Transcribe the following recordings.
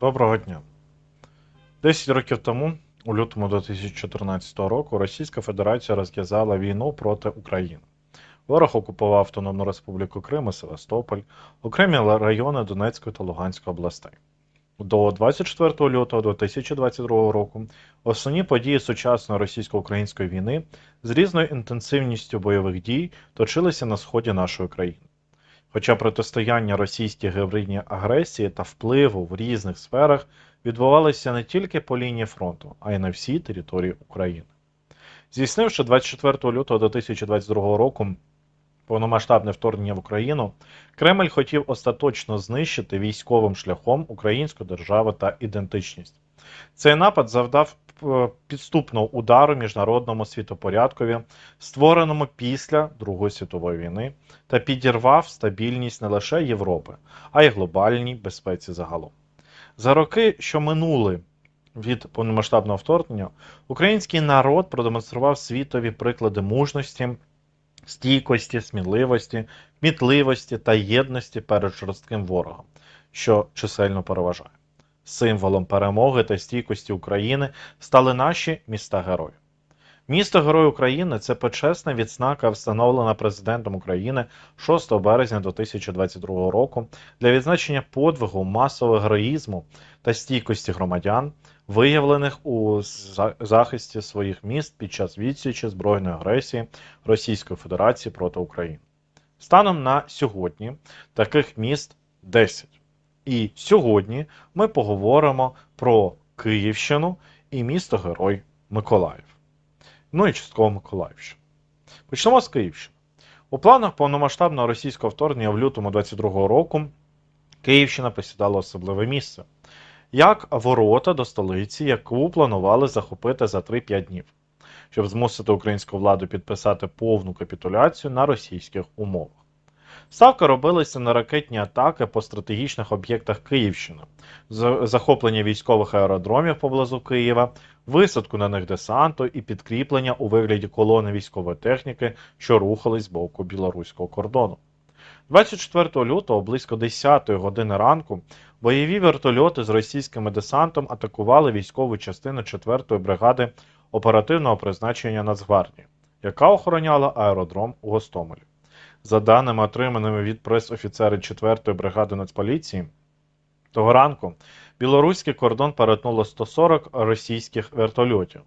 Доброго дня. 10 років тому, у лютому 2014 року, Російська Федерація розв'язала війну проти України. Ворог окупував Автономну Республіку Крим і Севастополь, окремі райони Донецької та Луганської областей. До 24 лютого 2022 року основні події сучасної російсько-української війни з різною інтенсивністю бойових дій точилися на сході нашої країни. Хоча протистояння російській гібридній агресії та впливу в різних сферах відбувалося не тільки по лінії фронту, а й на всій території України. Здійснивши 24 лютого 2022 року повномасштабне вторгнення в Україну, Кремль хотів остаточно знищити військовим шляхом українську державу та ідентичність. Цей напад завдав підступного удару міжнародному світопорядкові, створеному після Другої світової війни, та підірвав стабільність не лише Європи, а й глобальній безпеці загалом. За роки, що минули від повномасштабного вторгнення, український народ продемонстрував світові приклади мужності, стійкості, сміливості, кмітливості та єдності перед жорстким ворогом, що чисельно переважає. Символом перемоги та стійкості України стали наші міста герої. Місто Герой України це почесна відзнака, встановлена президентом України 6 березня 2022 року для відзначення подвигу, масового героїзму та стійкості громадян, виявлених у захисті своїх міст під час відсічі збройної агресії Російської Федерації проти України. Станом на сьогодні таких міст 10. І сьогодні ми поговоримо про Київщину і місто Герой Миколаїв ну і частково Миколаївщину. Почнемо з Київщини. У планах повномасштабного російського вторгнення в лютому 22 року Київщина посідала особливе місце, як ворота до столиці, яку планували захопити за 3-5 днів, щоб змусити українську владу підписати повну капітуляцію на російських умовах. Ставка робилася на ракетні атаки по стратегічних об'єктах Київщини, захоплення військових аеродромів поблизу Києва, висадку на них десанту і підкріплення у вигляді колони військової техніки, що рухались з боку білоруського кордону. 24 лютого близько 10 години ранку бойові вертольоти з російським десантом атакували військову частину 4-ї бригади оперативного призначення Нацгвардії, яка охороняла аеродром у Гостомелі. За даними, отриманими від прес-офіцера 4-ї бригади Нацполіції, того ранку білоруський кордон перетнуло 140 російських вертольотів.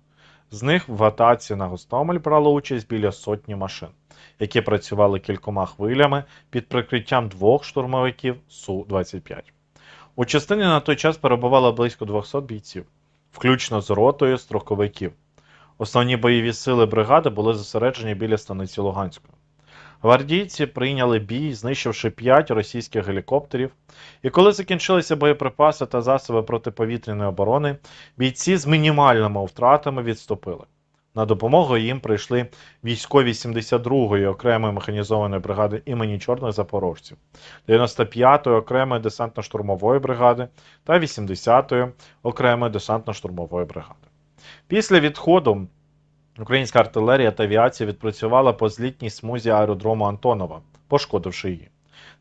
З них в атаці на Гостомель брало участь біля сотні машин, які працювали кількома хвилями під прикриттям двох штурмовиків Су-25. У частині на той час перебувало близько 200 бійців, включно з ротою строковиків. Основні бойові сили бригади були зосереджені біля станиці Луганської. Гвардійці прийняли бій, знищивши 5 російських гелікоптерів, і коли закінчилися боєприпаси та засоби протиповітряної оборони, бійці з мінімальними втратами відступили. На допомогу їм прийшли військові 72-ї окремої механізованої бригади імені Чорних Запорожців, 95-ї окремої десантно-штурмової бригади та 80-ї окремої десантно-штурмової бригади. Після відходу українська артилерія та авіація відпрацювала по злітній смузі аеродрому Антонова, пошкодивши її.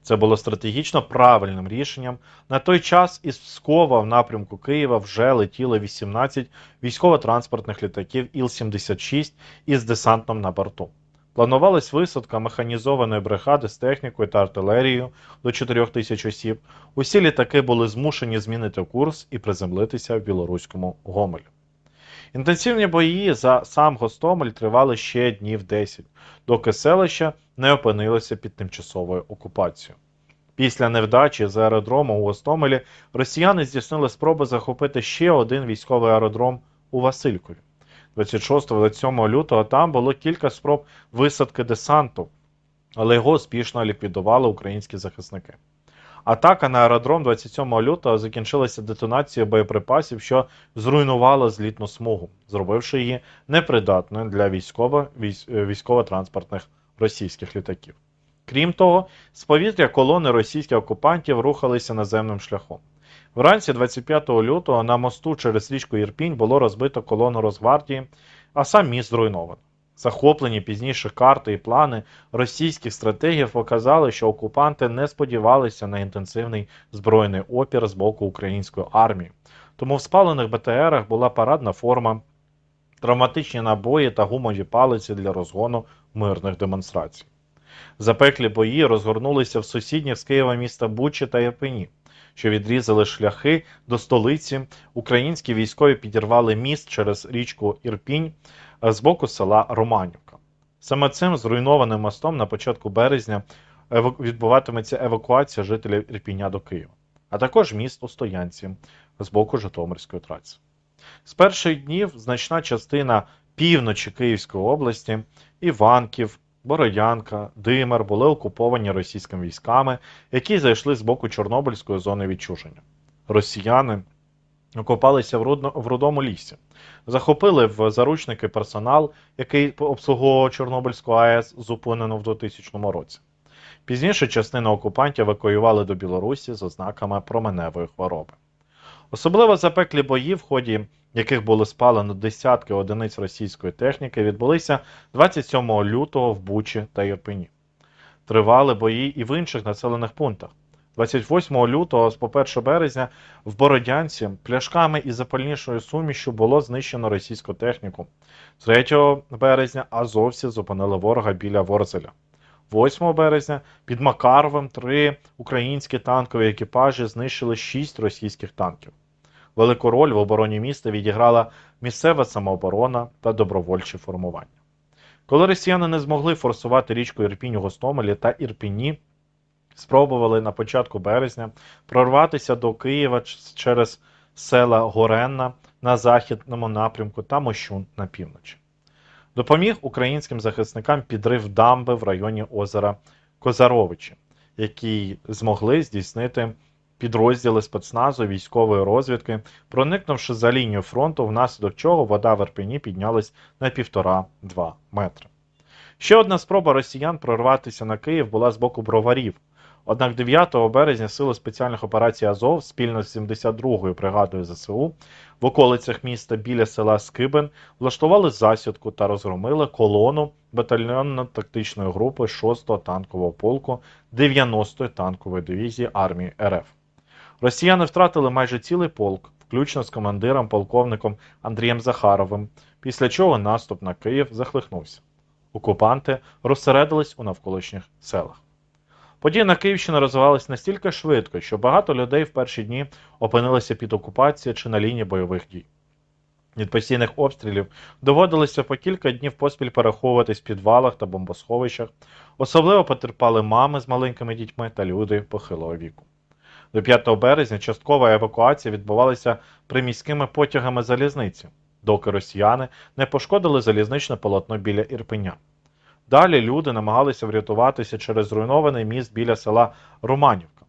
Це було стратегічно правильним рішенням. На той час із Пскова в напрямку Києва вже летіло 18 військово-транспортних літаків Іл-76 із десантом на борту. Планувалась висадка механізованої бригади з технікою та артилерією до 4 тисяч осіб. Усі літаки були змушені змінити курс і приземлитися в білоруському Гомелі. Інтенсивні бої за сам Гостомель тривали ще днів 10, доки селище не опинилося під тимчасовою окупацією. Після невдачі з аеродрому у Гостомелі росіяни здійснили спроби захопити ще один військовий аеродром у Василькові. 26-27 лютого там було кілька спроб висадки десанту, але його успішно ліквідували українські захисники. Атака на аеродром 27 лютого закінчилася детонацією боєприпасів, що зруйнувала злітну смугу, зробивши її непридатною для військово- військ- е, військово-транспортних російських літаків. Крім того, з повітря колони російських окупантів рухалися наземним шляхом. Вранці 25 лютого на мосту через річку Ірпінь було розбито колону Росгвардії, а сам міст зруйновано. Захоплені пізніше карти і плани російських стратегів показали, що окупанти не сподівалися на інтенсивний збройний опір з боку української армії. Тому в спалених БТРах була парадна форма, травматичні набої та гумові палиці для розгону мирних демонстрацій. Запеклі бої розгорнулися в сусідніх з Києва міста Бучі та Ірпені, що відрізали шляхи до столиці. Українські військові підірвали міст через річку Ірпінь е, з боку села Романівка. Саме цим зруйнованим мостом на початку березня відбуватиметься евакуація жителів Ірпіня до Києва, а також міст у Стоянці з боку Житомирської траси. З перших днів значна частина півночі Київської області, Іванків, Бородянка, Димер були окуповані російськими військами, які зайшли з боку Чорнобильської зони відчуження. Росіяни окопалися в, Рудно, в Рудому лісі, захопили в заручники персонал, який обслуговував Чорнобильську АЕС, зупинену в 2000 році. Пізніше частину окупантів евакуювали до Білорусі з ознаками променевої хвороби. Особливо запеклі бої, в ході яких було спалено десятки одиниць російської техніки, відбулися 27 лютого в Бучі та Ірпені. Тривали бої і в інших населених пунктах. 28 лютого по 1 березня в Бородянці пляшками і запальнішою сумішю було знищено російську техніку. 3 березня азовці зупинили ворога біля Ворзеля. 8 березня під Макаровим три українські танкові екіпажі знищили 6 російських танків. Велику роль в обороні міста відіграла місцева самооборона та добровольчі формування. Коли росіяни не змогли форсувати річку Ірпінь у Гостомелі та Ірпіні, спробували на початку березня прорватися до Києва через села Горенна на західному напрямку та Мощун на півночі. Допоміг українським захисникам підрив дамби в районі озера Козаровичі, які змогли здійснити підрозділи спецназу військової розвідки, проникнувши за лінію фронту, внаслідок чого вода в Ірпені піднялась на 1,5-2 метри. Ще одна спроба росіян прорватися на Київ була з боку броварів. Однак 9 березня сили спеціальних операцій Азов спільно з 72-ю бригадою ЗСУ в околицях міста біля села Скибен влаштували засідку та розгромили колону батальйонно-тактичної групи 6-го танкового полку 90-ї танкової дивізії армії РФ. Росіяни втратили майже цілий полк, включно з командиром полковником Андрієм Захаровим, після чого наступ на Київ захлихнувся. Окупанти розсередились у навколишніх селах. Події на Київщині розвивались настільки швидко, що багато людей в перші дні опинилися під окупацією чи на лінії бойових дій. Від постійних обстрілів доводилося по кілька днів поспіль переховуватись в підвалах та бомбосховищах. Особливо потерпали мами з маленькими дітьми та люди похилого віку. До 5 березня часткова евакуація відбувалася приміськими потягами залізниці, доки росіяни не пошкодили залізничне полотно біля Ірпеня. Далі люди намагалися врятуватися через зруйнований міст біля села Романівка.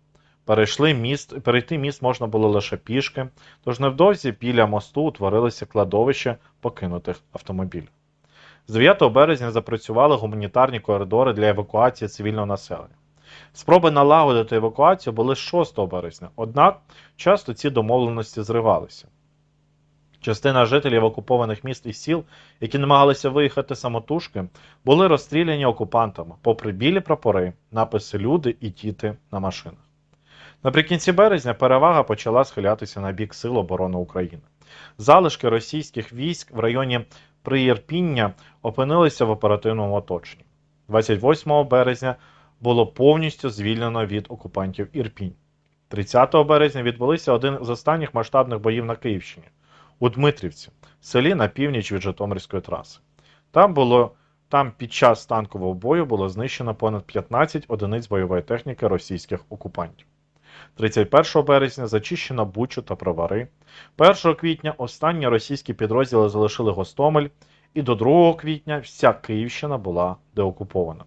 Перейшли міст, перейти міст можна було лише пішки, тож невдовзі біля мосту утворилося кладовище покинутих автомобілів. З 9 березня запрацювали гуманітарні коридори для евакуації цивільного населення. Спроби налагодити евакуацію були 6 березня, однак часто ці домовленості зривалися. Частина жителів окупованих міст і сіл, які намагалися виїхати самотужки, були розстріляні окупантами, попри білі прапори, написи люди і діти на машинах. Наприкінці березня перевага почала схилятися на бік Сил оборони України. Залишки російських військ в районі Приєрпіння опинилися в оперативному оточенні. 28 березня було повністю звільнено від окупантів Ірпінь. 30 березня відбулися один з останніх масштабних боїв на Київщині у Дмитрівці, селі на північ від Житомирської траси. Там було там під час танкового бою було знищено понад 15 одиниць бойової техніки російських окупантів. 31 березня зачищено Бучу та Провари. 1 квітня останні російські підрозділи залишили Гостомель, і до 2 квітня вся Київщина була деокупована.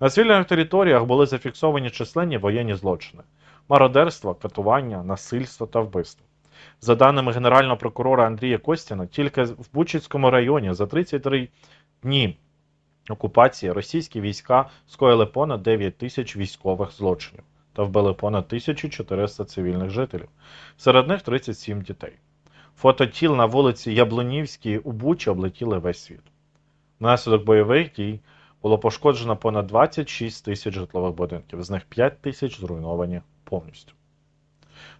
На звільнених територіях були зафіксовані численні воєнні злочини: мародерство, катування, насильство та вбивство. За даними генерального прокурора Андрія Костіна, тільки в Бучицькому районі за 33 дні окупації російські війська скоїли понад 9 тисяч військових злочинів та вбили понад 1400 цивільних жителів, серед них 37 дітей. Фото тіл на вулиці Яблунівській у Бучі облетіли весь світ. Внаслідок бойових дій було пошкоджено понад 26 тисяч житлових будинків, з них 5 тисяч зруйновані повністю.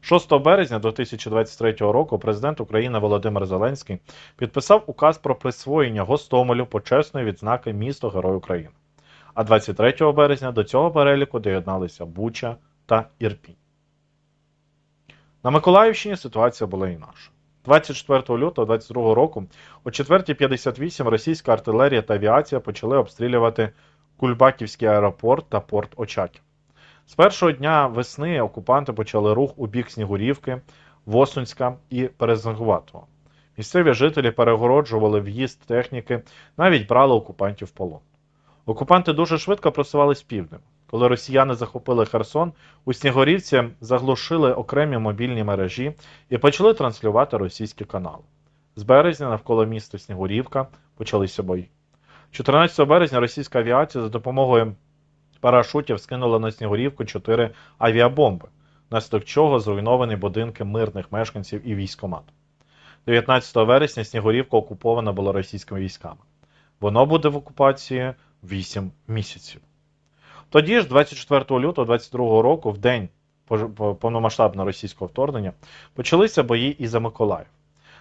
6 березня 2023 року президент України Володимир Зеленський підписав указ про присвоєння Гостомелю почесної відзнаки місто Герой України. А 23 березня до цього переліку доєдналися Буча та Ірпінь. На Миколаївщині ситуація була інакша. 24 лютого 2022 року о 4.58 російська артилерія та авіація почали обстрілювати Кульбаківський аеропорт та порт Очаків. З першого дня весни окупанти почали рух у бік Снігурівки, Восунська і Березнгуватого. Місцеві жителі перегороджували в'їзд техніки, навіть брали окупантів в полон. Окупанти дуже швидко просувались півднем. Коли росіяни захопили Херсон, у Снігурівці заглушили окремі мобільні мережі і почали транслювати російські канали. З березня навколо міста Снігурівка почалися бої. 14 березня російська авіація за допомогою парашутів скинула на Снігурівку 4 авіабомби, внаслідок чого зруйновані будинки мирних мешканців і військомат. 19 вересня Снігурівка окупована була російськими військами. Воно буде в окупації 8 місяців. Тоді ж, 24 лютого 22 року, в день повномасштабного російського вторгнення, почалися бої і за Миколаїв.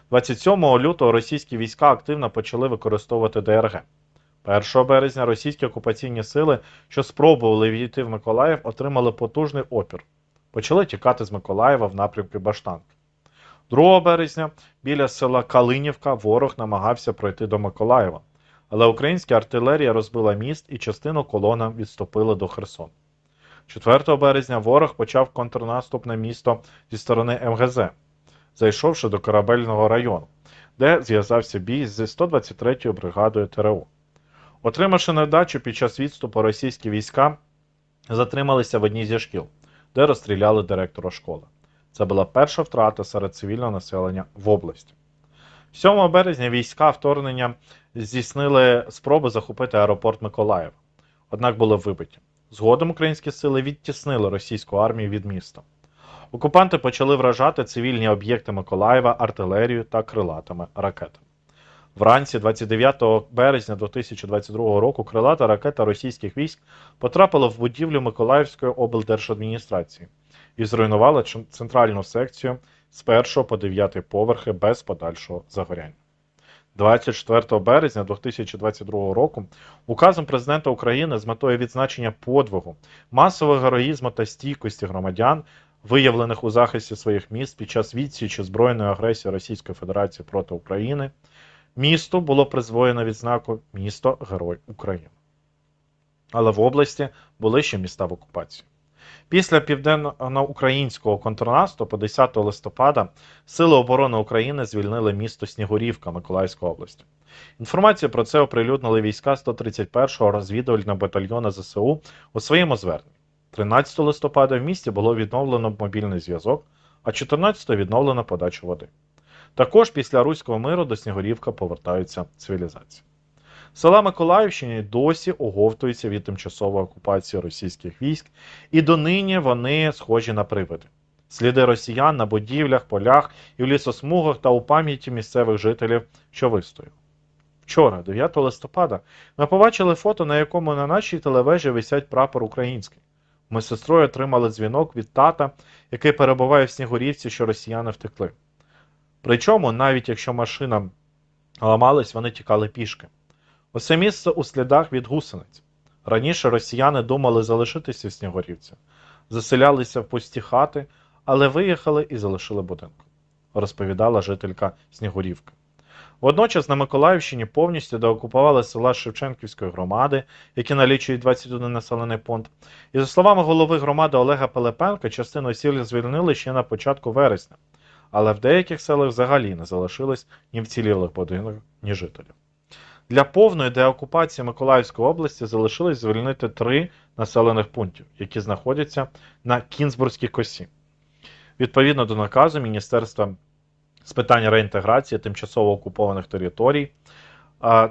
27 лютого російські війська активно почали використовувати ДРГ. 1 березня російські окупаційні сили, що спробували війти в Миколаїв, отримали потужний опір. Почали тікати з Миколаєва в напрямку Баштанки. 2 березня біля села Калинівка ворог намагався пройти до Миколаєва, але українська артилерія розбила міст і частину колона відступили до Херсону. 4 березня ворог почав контрнаступ на місто зі сторони МГЗ, зайшовши до корабельного району, де зв'язався бій зі 123-ю бригадою ТРО. Отримавши невдачу під час відступу російські війська затрималися в одній зі шкіл, де розстріляли директора школи. Це була перша втрата серед цивільного населення в області. 7 березня війська вторгнення здійснили спроби захопити аеропорт Миколаєва, однак були вибиті. Згодом українські сили відтіснили російську армію від міста. Окупанти почали вражати цивільні об'єкти Миколаєва артилерією та крилатими ракетами. Вранці 29 березня 2022 року крилата ракета російських військ потрапила в будівлю Миколаївської облдержадміністрації і зруйнувала центральну секцію з 1 по 9 поверхи без подальшого загоряння. 24 березня 2022 року указом президента України з метою відзначення подвигу, масового героїзму та стійкості громадян, виявлених у захисті своїх міст під час відсічі збройної агресії Російської Федерації проти України, місту було призвоєно відзнаку Місто Герой України. Але в області були ще міста в окупації. Після південно-українського контрнаступу 10 листопада Сили оборони України звільнили місто Снігурівка Миколаївської області. Інформацію про це оприлюднили війська 131-го розвідувального батальйону ЗСУ у своєму зверненні. 13 листопада в місті було відновлено мобільний зв'язок, а 14-го відновлено подачу води. Також після Руського миру до Снігурівка повертаються цивілізації. Села Миколаївщини досі оговтуються від тимчасової окупації російських військ, і донині вони схожі на привиди. Сліди росіян на будівлях, полях і в лісосмугах та у пам'яті місцевих жителів, що вистояли. Вчора, 9 листопада, ми побачили фото, на якому на нашій телевежі висять прапор український. Ми з сестрою отримали дзвінок від тата, який перебуває в Снігурівці, що росіяни втекли. Причому, навіть якщо машина ламалась, вони тікали пішки. Усе місце у слідах від гусениць. Раніше росіяни думали залишитися в Снігурівці, заселялися в пусті хати, але виїхали і залишили будинок, розповідала жителька Снігурівки. Водночас на Миколаївщині повністю деокупували села Шевченківської громади, які налічують 21 населений пункт. І за словами голови громади Олега Пилипенка, частину сіл звільнили ще на початку вересня, але в деяких селах взагалі не залишилось ні вцілілих будинок, ні жителів. Для повної деокупації Миколаївської області залишилось звільнити три населених пунктів, які знаходяться на Кінзбурзькій косі. Відповідно до наказу Міністерства з питань реінтеграції тимчасово окупованих територій,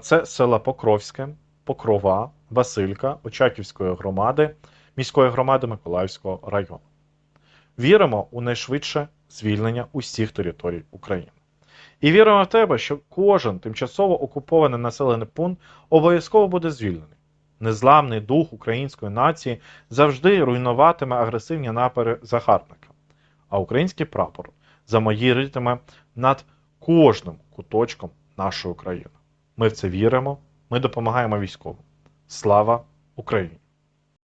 це села Покровське, Покрова, Василька, Очаківської громади, міської громади Миколаївського району. Віримо у найшвидше звільнення усіх територій України. І віримо в тебе, що кожен тимчасово окупований населений пункт обов'язково буде звільнений. Незламний дух української нації завжди руйнуватиме агресивні напори загарбника, а український прапор замаїритиме над кожним куточком нашої України. Ми в це віримо, ми допомагаємо військовим. Слава Україні!